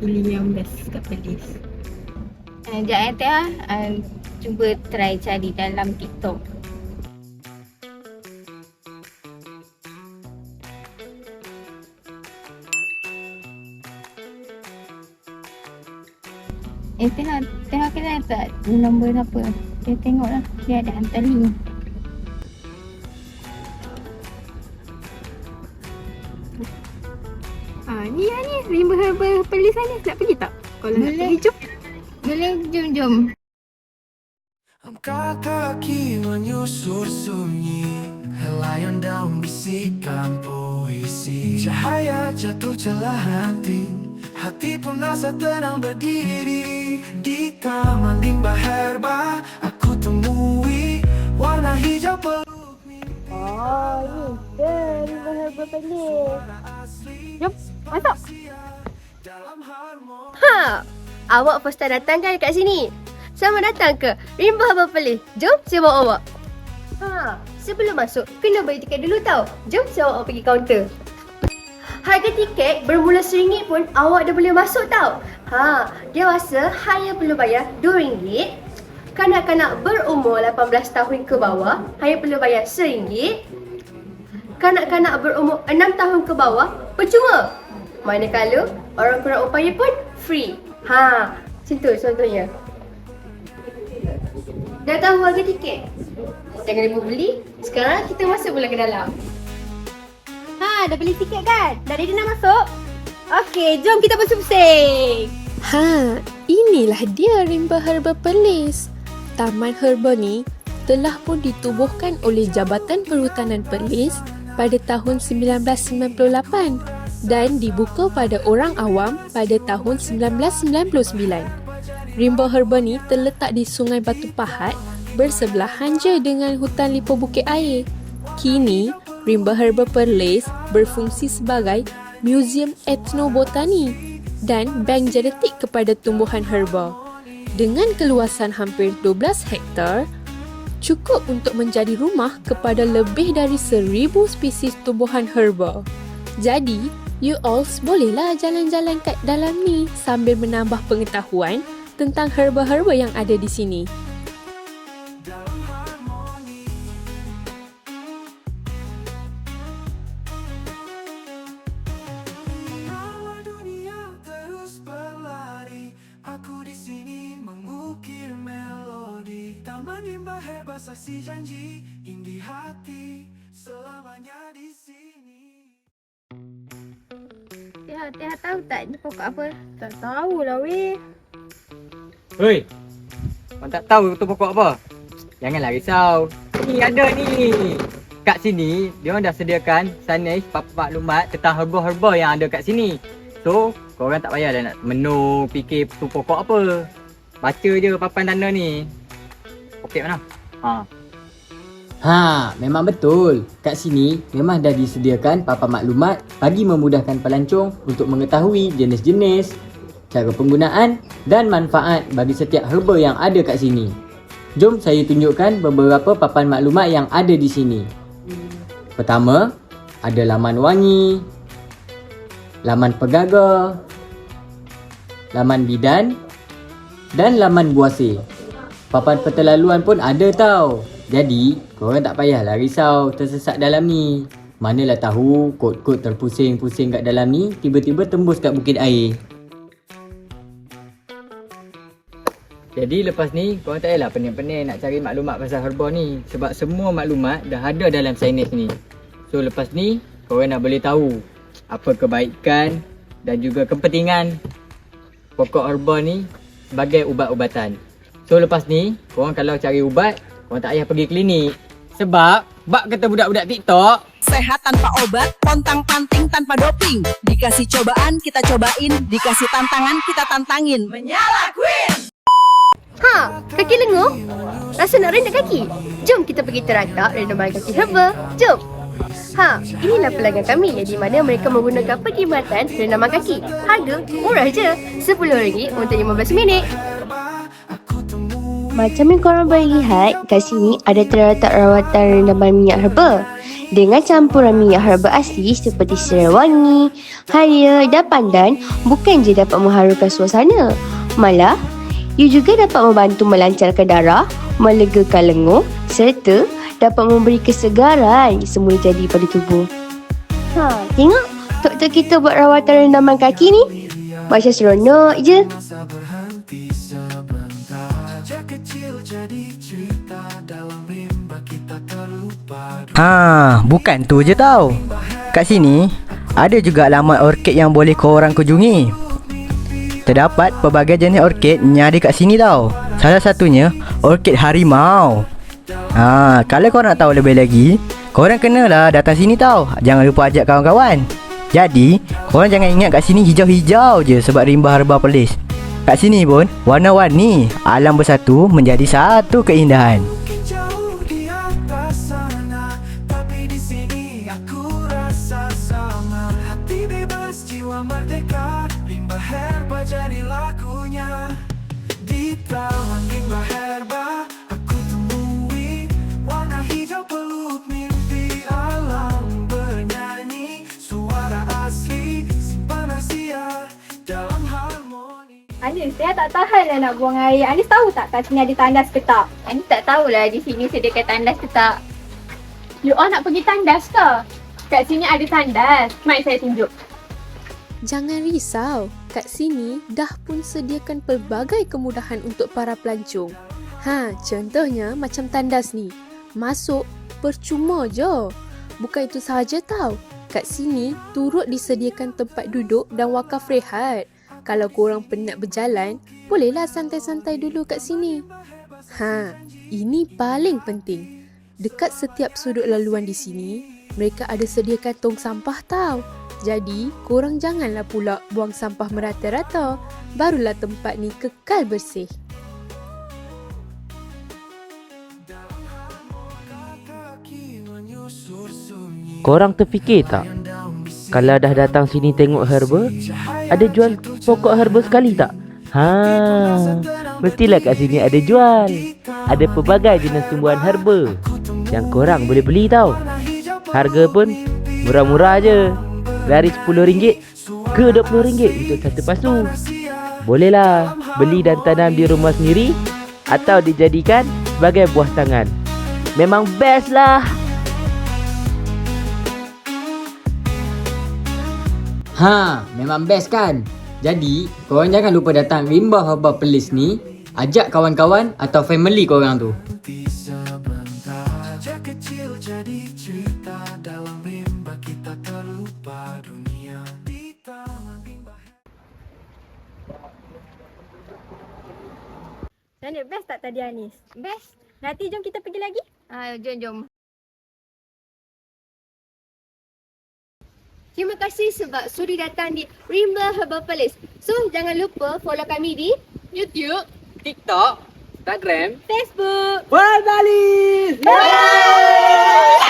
pilih yang best kat Perlis. Uh, Sekejap eh Teh. Uh, cuba try cari dalam TikTok. Eh Teh, Teh kenal tak nombor apa? Dia tengoklah. Dia ada hantar link. Rimba Herbal Perlis ni. Nak pergi tak? Kalau nak Boleh. pergi, jom. Boleh jom jom. Angkat kaki menyusur sunyi Helayan daun bisikan puisi Cahaya jatuh celah hati Hati pun rasa tenang berdiri Di taman limbah herba Aku temui warna hijau peluk mimpi Oh, ni. Dia Rimba Herbal Perlis. Jom, masuk. Ha, awak first time datang kan kat sini? Selamat datang ke Rimba Herbal Perlis. Jom saya bawa awak. Ha, sebelum masuk kena beli tiket dulu tau. Jom saya bawa awak pergi kaunter. Harga tiket bermula RM1 pun awak dah boleh masuk tau. Ha, dia rasa hanya perlu bayar RM2. Kanak-kanak berumur 18 tahun ke bawah hanya perlu bayar RM1. Kanak-kanak berumur 6 tahun ke bawah percuma. Manakala orang kurang upaya pun free. Ha, macam tu contohnya. Dah tahu harga tiket? Jangan lupa beli. Sekarang kita masuk pula ke dalam. Ha, dah beli tiket kan? Dah ready nak masuk? Okey, jom kita pusing-pusing. Ha, inilah dia rimba herba Perlis. Taman herba ni telah pun ditubuhkan oleh Jabatan Perhutanan Perlis pada tahun 1998 dan dibuka pada orang awam pada tahun 1999. Rimba herba ni terletak di Sungai Batu Pahat bersebelahan je dengan hutan lipo bukit air. Kini, Rimba Herba Perlis berfungsi sebagai Museum Ethnobotani dan bank genetik kepada tumbuhan herba. Dengan keluasan hampir 12 hektar, cukup untuk menjadi rumah kepada lebih dari 1000 spesies tumbuhan herba. Jadi, you all bolehlah jalan-jalan kat dalam ni sambil menambah pengetahuan tentang herba-herba yang ada di sini. Limbah hebat saksi janji Indi hati selamanya di sini Teh, Teh tahu tak ni pokok apa? Tak tahulah weh. Hei, orang tak tahu tu pokok apa? Janganlah risau. Ni ada ni. Kat sini, dia orang dah sediakan sanis maklumat tentang herba-herba yang ada kat sini. So, korang tak payahlah nak menung, fikir tu pokok apa. Baca je papan tanda ni. Okey mana? Ha. Ha, memang betul. Kat sini memang dah disediakan papan maklumat bagi memudahkan pelancong untuk mengetahui jenis-jenis, cara penggunaan dan manfaat bagi setiap herba yang ada kat sini. Jom saya tunjukkan beberapa papan maklumat yang ada di sini. Pertama, ada laman wangi, laman pegaga, laman bidan dan laman buasi. Papan pertelaluan pun ada tau. Jadi, korang tak payahlah risau tersesat dalam ni. Manalah tahu kod-kod terpusing-pusing kat dalam ni tiba-tiba tembus kat bukit air. Jadi lepas ni, korang tak payahlah pening-pening nak cari maklumat pasal herba ni. Sebab semua maklumat dah ada dalam sainus ni. So lepas ni, korang nak boleh tahu apa kebaikan dan juga kepentingan pokok herba ni sebagai ubat-ubatan. So lepas ni, korang kalau cari ubat, korang tak payah pergi klinik. Sebab, bak kata budak-budak TikTok, Sehat tanpa obat, pontang panting tanpa doping. Dikasih cobaan, kita cobain. Dikasih tantangan, kita tantangin. Menyala Queen! Ha, kaki lenguh? Rasa nak rendam kaki? Jom kita pergi teratak rendaman kaki herba. Jom. Ha, inilah pelanggan kami yang di mana mereka menggunakan perkhidmatan rendaman kaki. Harga murah je. RM10 untuk 15 minit. Macam yang korang boleh lihat, kat sini ada terletak rawatan rendaman minyak herba. Dengan campuran minyak herba asli seperti serai wangi, halia dan pandan bukan je dapat mengharukan suasana. Malah, ia juga dapat membantu melancarkan darah, melegakan lenguh serta dapat memberi kesegaran semula jadi pada tubuh. Ha, tengok doktor kita buat rawatan rendaman kaki ni. Macam seronok je. Sejak kecil jadi cerita Dalam rimba kita terlupa Ha, bukan tu je tau. Kat sini ada juga alamat orkid yang boleh korang kunjungi. Terdapat pelbagai jenis orkid yang ada kat sini tau. Salah satunya orkid harimau. Ha, kalau korang nak tahu lebih lagi, korang kenalah datang sini tau. Jangan lupa ajak kawan-kawan. Jadi, korang jangan ingat kat sini hijau-hijau je sebab rimba herba pelis. Kat sini pun warna-warni, alam bersatu menjadi satu keindahan. Saya tak tahan lah nak buang air. Anis tahu tak kat sini ada tandas ke tak? Anis tak tahulah di sini sediakan tandas ke tak. You all nak pergi tandas ke? Kat sini ada tandas. Mari saya tunjuk. Jangan risau, kat sini dah pun sediakan pelbagai kemudahan untuk para pelancong. Ha, contohnya macam tandas ni. Masuk percuma je. Bukan itu sahaja tau. Kat sini turut disediakan tempat duduk dan wakaf rehat. Kalau korang penat berjalan, bolehlah santai-santai dulu kat sini. Ha, ini paling penting. Dekat setiap sudut laluan di sini, mereka ada sediakan tong sampah tau. Jadi, korang janganlah pula buang sampah merata-rata. Barulah tempat ni kekal bersih. Korang terfikir tak? Kalau dah datang sini tengok herba, ada jual pokok herba sekali tak? Ha, mestilah kat sini ada jual. Ada pelbagai jenis tumbuhan herba yang korang boleh beli tau. Harga pun murah-murah je. Dari RM10 ke RM20 untuk satu pasu. Bolehlah beli dan tanam di rumah sendiri atau dijadikan sebagai buah tangan. Memang best lah. Ha, memang best kan? Jadi, korang jangan lupa datang rimba herba pelis ni. Ajak kawan-kawan atau family korang tu. Berhenti sebentar Sejak kecil jadi cerita Dalam rimba kita terlupa dunia Di taman rimba Mana best tak tadi Anis? Best. Nanti jom kita pergi lagi. Ah, jom jom. Terima kasih sebab sudi datang di Rimba Herbal Palace. So, jangan lupa follow kami di YouTube, TikTok, Instagram, Facebook. Herbalist! Yeah!